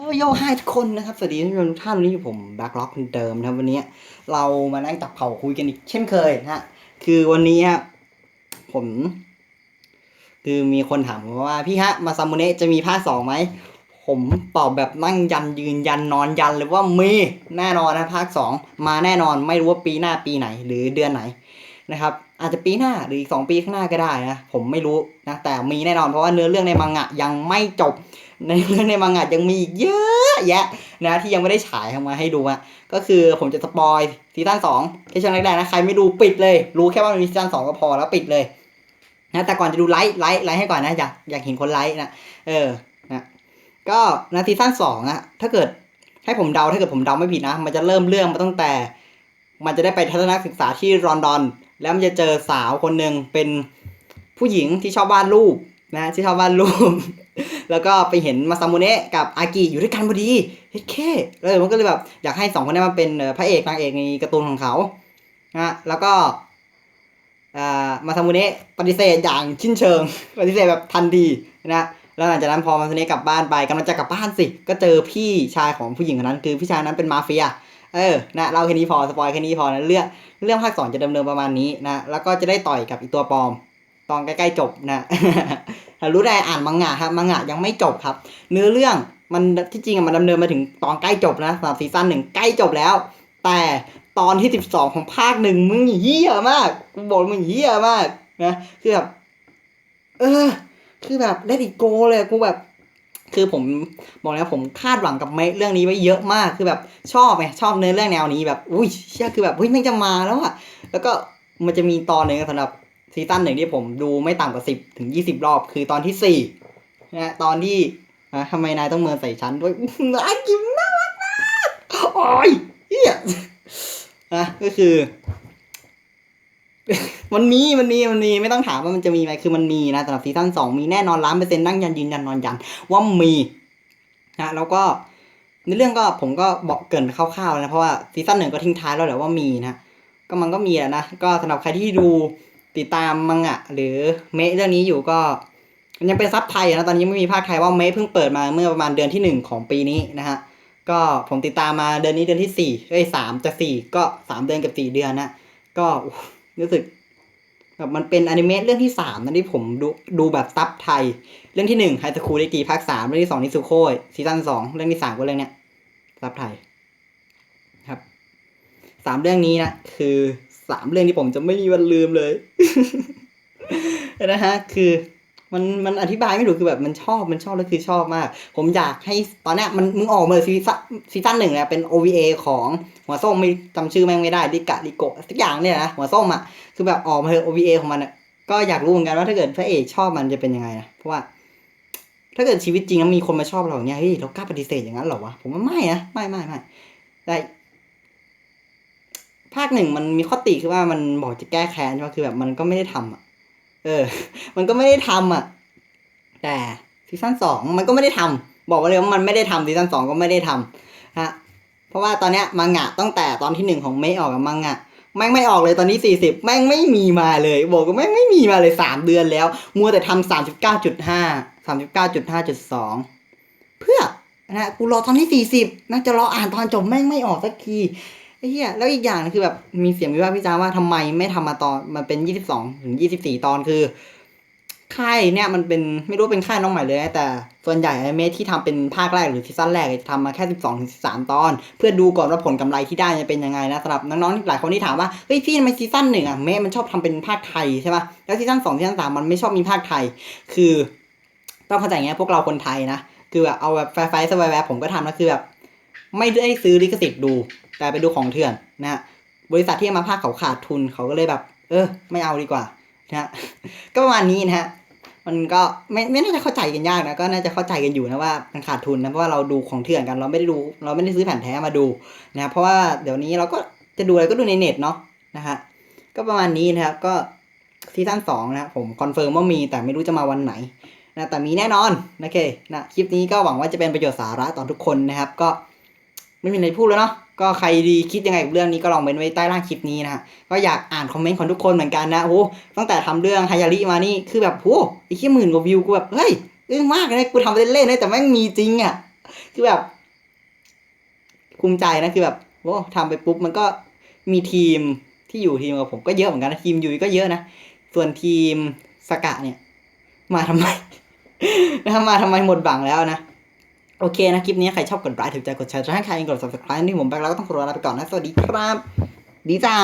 แล้วโยไฮทุกคนนะครับ สวัสดีทุกท่านวันนี้ผมแบ็คล็อกเดิมนะครับวันนี้เรามานั่งจับเข่าคุยกันอีกเช่นเคยนะฮะคือวันนี้ผม คือมีคนถามผมว่าพี่ฮะมาซามูเนะจะมีภาคสองไหมผมตอบแบบนั่งยันยืนยันนอนยันเลยว่ามีแน่นอนนะภาคสองมาแน่นอนไม่รู้ว่าปีหน้าปีไหน หรือเดือนไหน นะครับอาจจะปีหน้าหรืออีกสองปีข้างหน้าก็ได้นะผมไม่รู้นะแต่มีแน่นอนเพราะว่าเนื้อเรื่องในมังงะยังไม่จบในเรื่องในมังงะยังมีอีกเยอะแยะนะที่ยังไม่ได้ฉายออกมาให้ดูอะก็คือผมจะสปอยซีซั่นสองแค่ช่วงแรกๆนะใครไม่ดูปิดเลย รู้แค่ว่ามันมีซีซั่นสองก็พอแล้วปิดเลยนะแต่ก่อนจะดูไลค์ไลค์ไลค์ให้ก่อนนะอยากอยากเห็นคนไลค์นะเออนะก็นะซีซั่นสองอะถ้าเกิดให้ผมเดาถ้าเกิดผมเดาไม่ผิดนะ มันจะเริ่มเรื่องมาตั้งแต่ มันจะได้ไปทัศนศึกษาที่ลอนดอน แล้วมันจะเจอสาวคนหนึ่งเป็นผู้หญิงที่ชอบวาดรูปนะที่ชอบวาดรูป แล้วก็ไปเห็นมาซามุเนะกับอากิอยู่ด้วยกันพอดีเฮ้ยแค่เลยมันก็เลยแบบอยากให้สองคนนี้มาเป็นพระเอกนางเอกในการ์ตูนของเขานะแล้วก็อ่ามาซามุเนะปฏิเสธอย่างชิ้นเชิง ปฏิเสธแบบทันทีนะแล้วหลังจากนั้นพอมาซามุเนะกลับบ้านไปกำลังจะกลับบ้านสิ ก็เจอพี่ชายของผู้หญิงคนนั้น คือพี่ชายนั้นเป็นมาเฟีย เออนะเล่าแค่นี้พอสปอยแค่นี้พอนะเรื่องเรื่องภาคสองจะดำเนินประมาณนี้นะแล้วก็จะได้ต่อยกับอีตัวปลอม ตอนใกล้ๆจบนะถ้ารู้ได้อ่านมังงะครับมังงะยังไม่จบครับ เนื้อเรื่องมันที่จริงมันดำเนินมาถึงตอนใกล้จบนะสำหรับซีซั่นหนึ่งใกล้จบแล้ว แต่ตอนที่สิบสองของภาคหนึ่งมึงเหี้ยมากกูบอกมึงเหี้ยมากนะคือแบบเออ คือแบบเลดิโกเลยกูแบบ คือผมบอกแล้วผมคาดหวังกับเมเรื่องนี้ไว้เยอะมากคือแบบชอบไงชอบเนื้อเรื่องแนวนี้แบบอุ้ยเชื่อคือแบบเฮ้ยม่งจะมาแล้วอะแล้วก็มันจะมีตอนหนึ่งสำหรับซีซั่นหนึ่งที่ผมดูไม่ต่ำกว่าสิบถึงยี่สิบรอบ คือตอนที่สี่นะตอนที่อะทำไมนายต้องเมินใส่ฉันด้วยน่ากินน่ารักมากโอ้ยเฮียอะก็คือ มันมีมันมีมันมีไม่ต้องถามว่ามันจะมีไหมคือมันมีนะสำหรับซีซั่นสองมีแน่นอนล้านเปอร์เซ็นต์นั่งยันยืนยันนอนยันว่ามีนะแล้วก็ในเรื่องก็ผมก็บอกเกินไปคร่าวๆนะเพราะว่าซีซั่นหนึ่งก็ทิ้งท้ายแล้วแหละว่ามีนะก็มันก็มีแหละนะก็สำหรับใครที่ดูติดตามมังงะหรือเมะเรื่องนี้อยู่ก็ยังเป็นซับไทยนะตอนนี้ไม่มีภาคไทยว่าเมะเพิ่งเปิดมาเมื่อประมาณเดือนที่หนึ่งของปีนี้นะฮะก็ผมติดตามมาเดือนนี้เดือนที่สี่เอ้ยสามจะสี่ก็สามเดือนกับสี่เดือนนะก็รู้สึก แบบมันเป็นอนิเมะเรื่องที่สามนะที่ผมดูดูแบบซับไทย เรื่องที่หนึ่งไฮสคูลเดกีภาคสามเรื่องที่สองนิสุโคยซีซั่นสองเรื่องที่สามก็เรื่องเนี้ยซับไทยครับสามเรื่องนี้นะคือสามเรื่องที่ผมจะไม่มีวันลืมเลยนะฮะคือ มันมันอธิบายไม่ถูกคือแบบมันชอบมันชอบแล้วคือชอบมาก ผมอยากให้ตอนนี้มันมึงออกมาซีซั่นซีซั่นหนึ่งเนี่ยเป็น OVA ของหัวส้มไม่จำชื่อแม่งไม่ได้ดิกะดิโกะสักอย่างเนี่ยนะหัวส้มอะคือแบบออกมาเถอะ OVA ของมันอะก็อยากรู้เหมือนกันว่าถ้าเกิดพระเอกชอบมันจะเป็นยังไงนะเพราะว่าถ้าเกิดชีวิตจริงแล้วมีคนมาชอบเราเนี่ยเฮ้ยเรากล้าปฏิเสธอย่างนั้นหรอวะผมว่าไม่นะไม่ไม่ไม่แต่ภาคหนึ่งมันมีข้อติคือว่ามันบอกจะแก้แค้นใช่ไหมคือแบบมันก็ไม่ได้ทำอะ เออ มันก็ไม่ได้ทำอะ แต่ซีซั่นสองมันก็ไม่ได้ทำบอกไว้เลยว่ามันไม่ได้ทำซีซั่นสองก็ไม่ได้ทำฮะเพราะว่าตอนเนี้ยมังงะตั้งแต่ตอนที่หนึ่งของเมย์ออกกับมังงะแม่งไม่ออกเลยตอนนี้สี่สิบแม่งไม่มีมาเลย บอกว่าแม่งไม่มีมาเลยสามเดือนแล้ว มัวแต่ทำสามสิบเก้าจุดห้าสามสิบเก้าจุดห้าจุดสองเพื่อนะกูรอตอนที่สี่สิบนะจะรออ่านตอนจบแม่งไม่ออกสักที ไอ้เหี้ยแล้วอีกอย่างนะคือแบบมีเสียงวิพากษ์วิจารณ์ว่าทำไมไม่ทำมาตอนมันเป็นยี่สิบสองถึงยี่สิบสี่ตอนคือ ค่ายเนี่ยมันเป็นไม่รู้เป็นค่ายน้องใหม่เลย แต่ส่วนใหญ่ไอเมที่ทำเป็นภาคแรกหรือซีซั่นแรกจะทำมาแค่สิบสองถึงสิบสามตอน เพื่อดูก่อนว่าผลกำไรที่ได้จะเป็นยังไงนะสำหรับน้องๆหลายคนที่ถามว่าเฮ้ยพี่ทำไมซีซั่นหนึ่งอะเมะมันชอบทำเป็นภาคไทยใช่ป่ะแล้วซีซั่นสองซีซั่นสามมันไม่ชอบมีภาคไทย คือ ต้องเข้าใจอย่างเงี้ยพวกเราคนไทยนะคือแบบเอาแบบไฟไฟสบายแบบผมก็ทำนะคือแบบ ไม่ได้ซื้อลิขสิทธิ์ดู แต่ไปดูของเถื่อนนะฮะบริษัทที่มาภาคเขาขาดทุนเขาก็เลยแบบ เออ ไม่เอาดีกว่านะฮะก็ประมาณนี้นะฮะมันก็ไม่ไม่น่าจะเข้าใจกันยากนะก็น่าจะเข้าใจกันอยู่นะว่ามันขาดทุนนะเพราะว่าเราดูของเถื่อนกันเราไม่ได้ดู เราไม่ได้ซื้อแผ่นแท้มาดูนะเพราะว่าเดี๋ยวนี้เราก็จะดูอะไรก็ดูในเน็ตเนาะนะฮะก็ประมาณนี้นะครับก็ซีซั่นสองนะผมคอนเฟิร์มว่ามีแต่ไม่รู้จะมาวันไหนนะแต่มีแน่นอนโอเคนะคลิปนี้ก็หวังว่าจะเป็นประโยชน์สาระต่อทุกคนนะครับก็ ไม่มีอะไรพูดแล้วเนาะก็ใครดีคิดยังไงกับเรื่องนี้ก็ลองเม้นไว้ใต้ล่างคลิปนี้นะฮะก็อยากอ่านคอมเมนต์ของทุกคนเหมือนกันนะโอ้ตั้งแต่ทำเรื่องฮายาริมานี่คือแบบโหไอ้ขี้หมื่นกว่าวิวกูแบบเฮ้ยอึ้งมากเลยกูทำเล่นๆนะแต่แม่งมีจริงอะคือแบบภูมิใจนะคือแบบโอ้ทำไปปุ๊บมันก็มีทีมที่อยู่ทีมกับผมก็เยอะเหมือนกันนะทีมยุยก็เยอะนะส่วนทีมสกะเนี่ย มาทำไมนะมาทำไมหมดบังแล้วนะ โอเคนะ คลิปนี้ใครชอบกดไลค์ถูกใจกดแชร์จะให้ใครกด subscribe นี่ผมแบงค์แล้วก็ต้องขอลาไปก่อนนะ สวัสดีครับ ดีจ้า